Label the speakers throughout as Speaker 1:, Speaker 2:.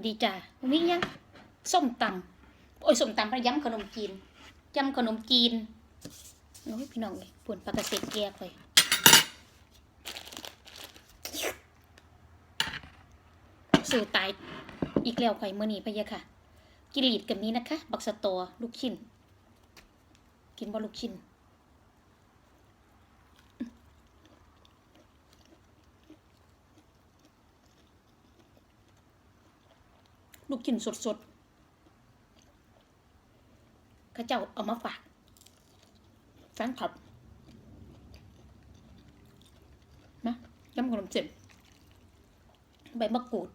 Speaker 1: วัสดีจ้ามียังส้มตำโอ้ยส้มตำพระยำขนมจีนยำขนมจีนโอ้ยพี่น้องเลยปุ่นปากระเซ็ดแยกเลยสู่ตายอีกแล้วไข่อยมื่อนี้พะยะค่ะ กินลีดกับนี้นะคะ บักสะตอลูกชิ้น กินบ่ลูกชิ้น ลูกชิ้นสดๆเข้าเจ้าเอามาฝากแฟนคลับนะยำขนมเจ็บใบมะกรูด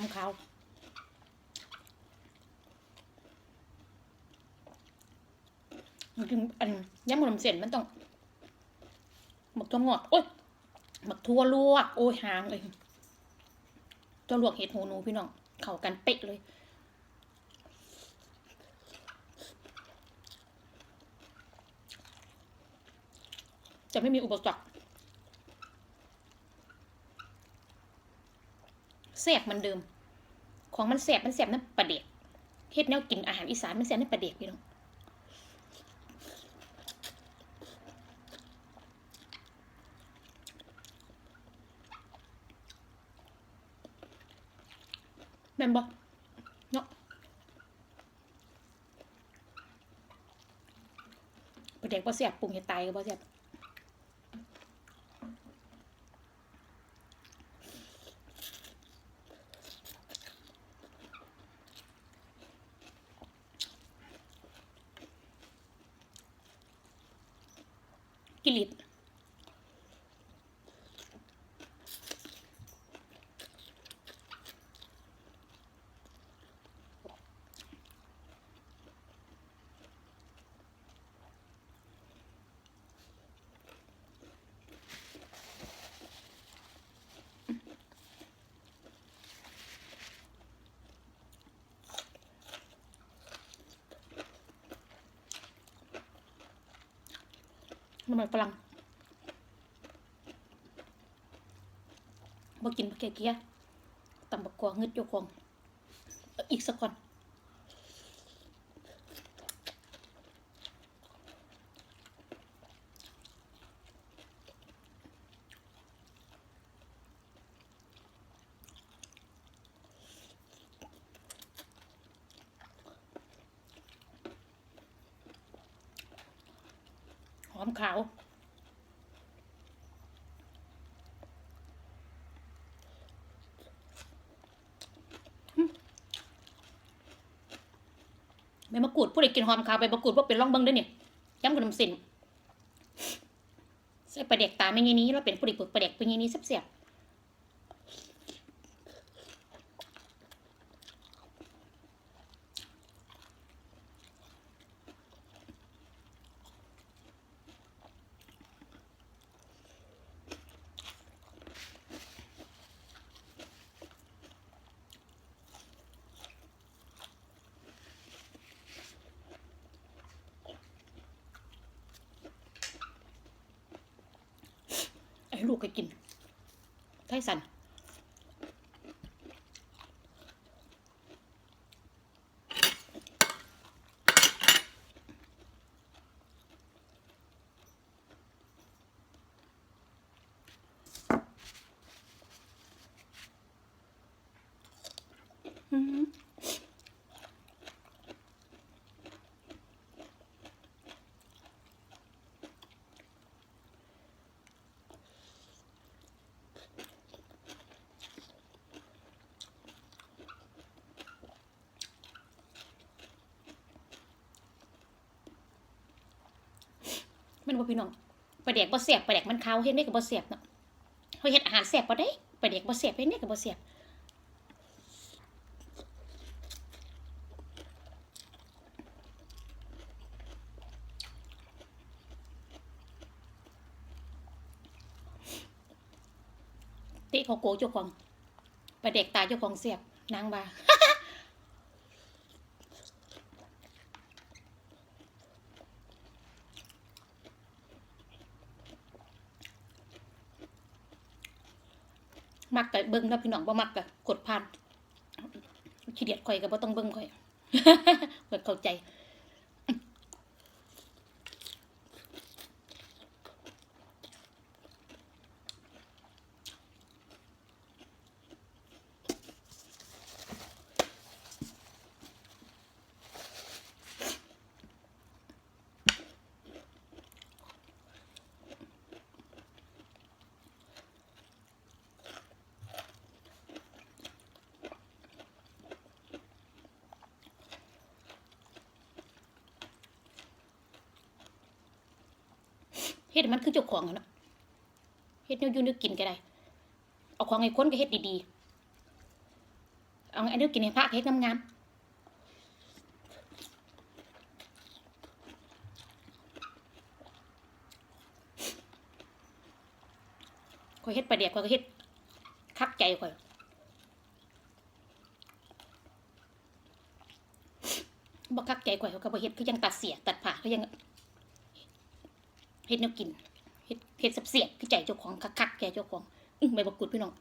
Speaker 1: อมขาวมันกินอันยำขนมเส้นมันต้องหมักถั่วงอกโอ๊ยหมักทั่วลวก โอ้ยหางเลยตัวลวกเห็ดหูหนูพี่น้อง เข้ากันเป๊ะเลยจะไม่มีอุปสรรค แซ่บเหมันเดิม ของมันแซ่บมันแซ่บนั่นประเด็กเฮ็ดแนวกินอาหารอีสานมันแซ่บนั่นประเด็กพี่น้องแม่นบ่เนาะประเด็กบ่แซ่บปรุงเฮ็ดตายก็บ่แซ่บ กิลิ น้ำมันฝรั่งบ่กินบ่แก่เกียตำบักกวางงึดโยู่ของอีกสักคน อมขาว ใบมะกรูดผู้ใดกินหอมขาวใบมะกรูดว่าเป็นร่องเบิ้งได้เนี่ยย้ำขนมเส้นใส่ปลาเด็กตาไม่งี้นี้เราเป็นผู้ใดปลูกปลาเด็กเป็นงี้นี้เสียบๆให้ลู กให้กินไทสันอืมแมันบ่พี่น้องปลาแดกบ่แซ่บปลาแดกมันขาวเฮ็ดได้ก็บ่แซ่บเนาะเฮาเฮ็ดอาหารแซ่บบ่ได้ปลาแดกบ่แซ่บเฮ็ดได้ก็บ่แซ่บติเขาโกเจ้าของไปเด็กตายเจ้าของเสียบนางบา มักกับ เบิ้งนะพี่น้องบ่มักกับกดผ่านขี้เดียดข่อยก็บ่ต้องเบิ้งข่อยเปิดเข้าใจ เฮ็ดมันคือเจ้าของอะเนาะเฮ็ดแนวอยู่แนวกินก็ได้ เอาของให้คนก็เฮ็ดดีๆ เอาไอ้แนวกินให้พระก็เฮ็ดงามๆข่อยเฮ็ดประเดี๋ยวข่อยก็เฮ็ดคักใจข่อยบ่คักใจข่อยเขาก็บ่เฮ็ดคือยังตัดเสีย ตัดผ่าคือยัง เฮ็ดแนวกินเฮ็ดเฮ็ดสับเสียบคือใจเจ้าของคักๆแกเจ้าของอื้อใบบักกุดพี่น้อง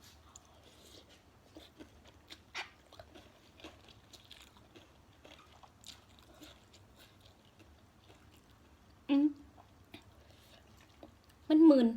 Speaker 1: อืมมันมึน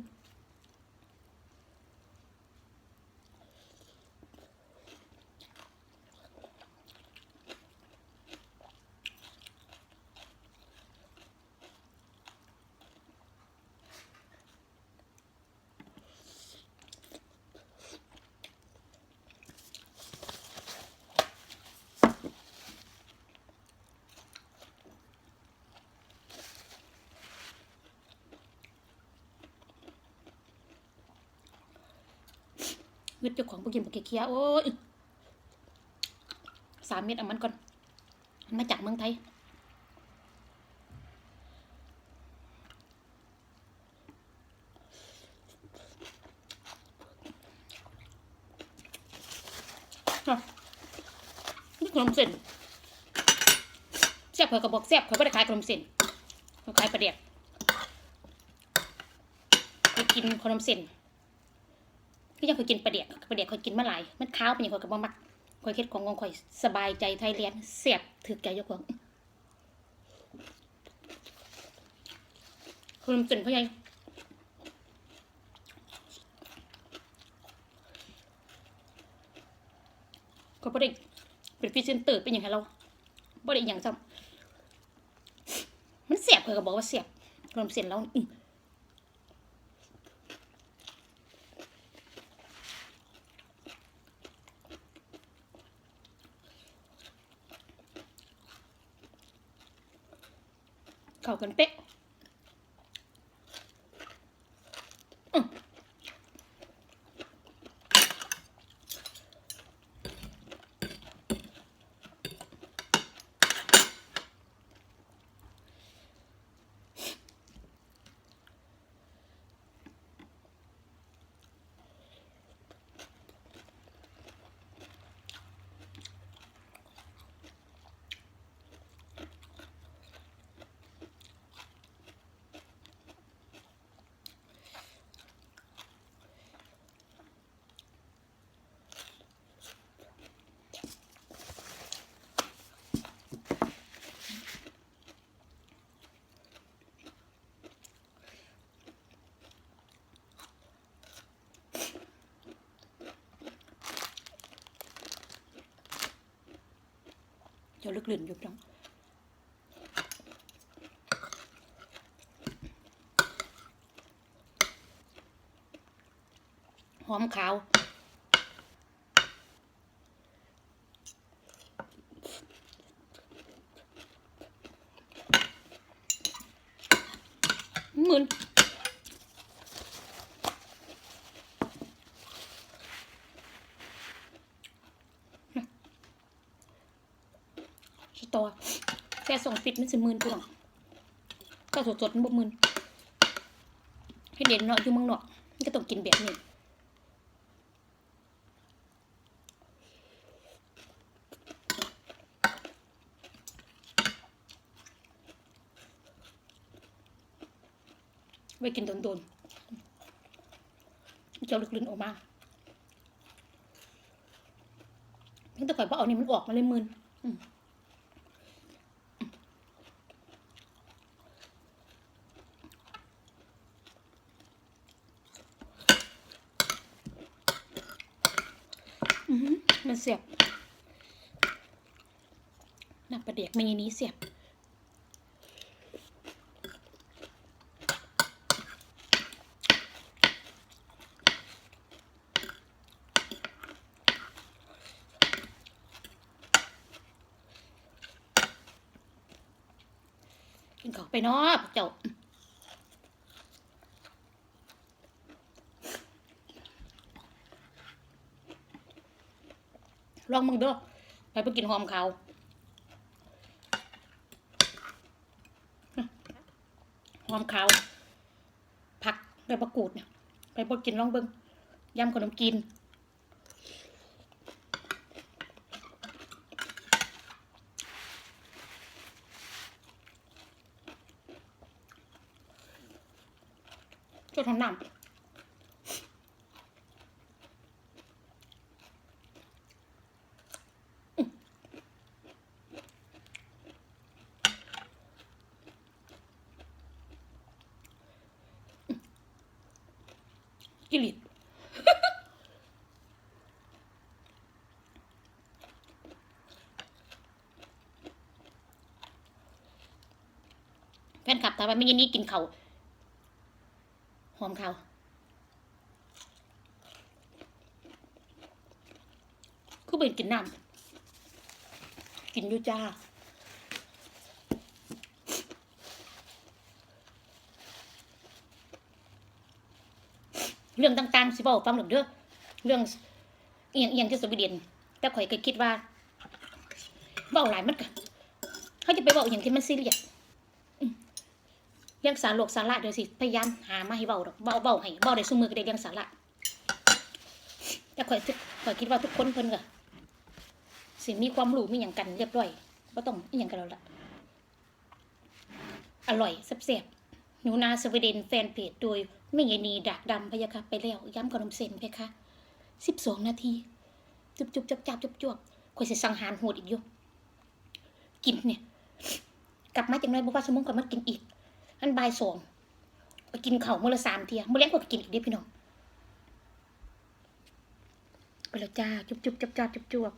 Speaker 1: เงึดเจ้าของบ่กินบ่เคี้ยวโอ้ยสามเม็ดเอามันก่อนมาจากเมืองไทยขนมเส้นแซ่บข่อยก็บอกแซ่บเข่อยบ่ได้ขายขนมเส้นข่อยขายปลาเดียกข่อยกินขนมเส้น ก็ยังข่อยกินปลาเดียกปลาเดียกข่อยกินมาหลาย มันขาวเป็นหยังข่อยก็บ่มักข่อยเฮ็ดของของข่อยสบายใจไทยเรียนแซ่บถึกใจเจ้าของขนมเส้นพ่อใหญ่ก็บ่ได้เป็นพรีเซนเตอร์เป็นอย่างไรเราบ่ได้อย่างซ้ำมันเสียบเคยก็บอกว่าเสียบขนมเส้นเราอื้อเข้ากันเป๊ะ อื้ เดี๋ยวลึกลื่นอยู่จังหอมขาว ต่อแค่ส่งปิดมันสิหมื่นกูหรอกก็สดสดมันบ่หมื่นให้เด่นเนาะอยู่มังงนอกมันก็ต้องกินแบบนี้ไปกินโดนๆเจ้าลึกลืนออกมาเพิ่งต่ก่อนว่าเอานี่มันออกมาเลยมืนอ เสียบน้ำปลาเด็กมีนี้เสียบกินข้าไปเนาะเจ้า ลองมึงเด้อไปไปกินหอมขาวหอมขาวผักใบมะกรูดเนี่ยไปพวกกินลองเบิ้งยำขนมจีนก็ทำน้ำอืมอืมกิริต แฟนคลับถามว่าไม่ยินนี้กินเขาหอมเขาคือเป็นกินน้ำกินยู่จ้าเรื่องต่างๆสิบอกฟังหนึ่งเด้อเรื่องเอียงเอียงที่สวีเดนแต่ข่อยก็คิดว่าเบาหลายมันก็เขาจะไปบอกอย่างที่มันซีเรียส เรื่องสารโลกสาระเดี๋ยวสิพยายามหามาให้เบาดอกเบาเบาให้เบาได้ซุมือก็ได้เรื่องสาระแต่ข่อยคิดข่อยคิดว่าทุกคนเพิ่นก็สิมีความรู้มีอย่างกันเรียบร้อยก็ต้องอหย่างกันแล้วล่ะอร่อยแซ่บๆหนูนาสวีเดนแฟนเพจโดยไม่ยนีดักดำพะยะค่ะไปแล้วย้ำขนมเส้นเพคะสิบสองนาที จุบจุบจับจับจุบจวบข่อยสิสังหารโหดอีกอยู่กินเนี่ย กลับมาจากน้อยบอกว่าสมองก่อนมากินอีก มันบ่ายสองไปกินเข่าเมื้อละสามเทียมื้อแรกก็กินอีกเด้พี่น้องไปแล้วจ้า จุบจุบจับจับจุบจุบ